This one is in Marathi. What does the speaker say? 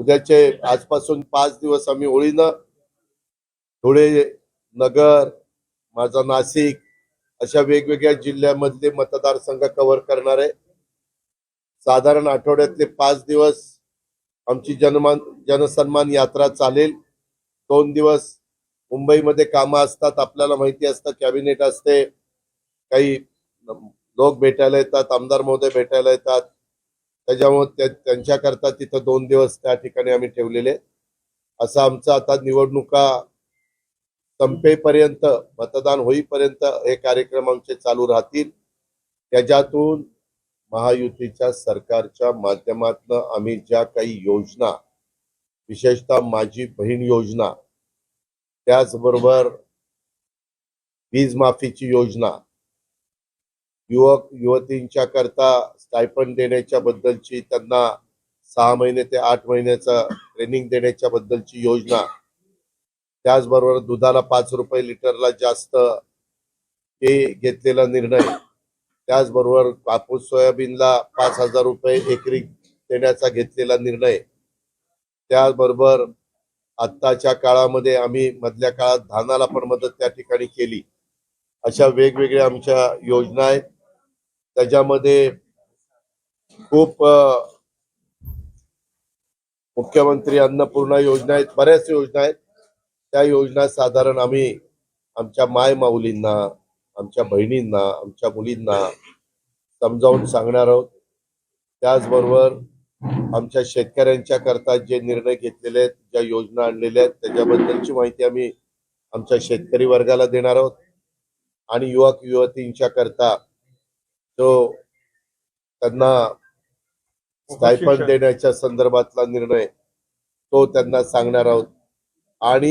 उद्याचे आजपासून पाच दिवस आम्ही होळीनं धुळे नगर माझा नाशिक अशा वेगवेगळ्या जिल्ह्यामधले मतदारसंघ कव्हर करणार आहे. साधारण आठवड्यातले पाच दिवस आमची जनमान जनसन्मान यात्रा चालेल. दोन दिवस मुंबईमध्ये कामं असतात. आपल्याला माहिती असतं कॅबिनेट असते. काही लोक भेटायला येतात आमदार महोदय भेटायला येतात. त्याच्यामुळे त्यांच्याकरता तिथं दोन दिवस त्या ठिकाणी आम्ही ठेवलेले. असं आमचं आता निवडणुका संपेपर्यंत मतदान होईपर्यंत हे कार्यक्रम आमचे चालू राहतील. त्याच्यातून महायुतीच्या सरकारच्या माध्यमातून आम्ही ज्या काही योजना विशेषतः माझी बहीण योजना त्याचबरोबर वीज माफीची योजना युवक युवतींच्या करता स्टायपंड देण्याच्या बद्दलची त्यांना सहा महिने ते आठ महिन्याचा ट्रेनिंग देण्याच्या बद्दलची योजना. त्याचबरोबर दुधाला पाच रुपये लिटरला जास्त हे घेतलेला निर्णय. त्याचबरोबर कापूस सोयाबीनला पाच हजार रुपये एकरी देण्याचा घेतलेला निर्णय. त्याचबरोबर आत्ताच्या काळामध्ये आम्ही मधल्या काळात धानाला पण मदत त्या ठिकाणी केली. अशा वेगवेगळ्या आमच्या योजना आहेत. त्याच्यामध्ये खूप मुख्यमंत्री अन्नपूर्णा योजना आहेत बऱ्याच योजना आहेत. त्या योजना साधारण आम्ही आमच्या माय माऊलींना आमच्या बहिणींना आमच्या मुलींना समजावून सांगणार आहोत. त्याचबरोबर आमच्या शेतकऱ्यांच्या करता जे निर्णय घेतलेले आहेत ज्या योजना आणलेल्या आहेत त्याच्याबद्दलची माहिती आम्ही आमच्या शेतकरी वर्गाला देणार आहोत. आणि युवक युवतींच्या करता जो त्यांना स्टायपंड देण्याच्या संदर्भातला निर्णय तो त्यांना सांगणार आहोत. आणि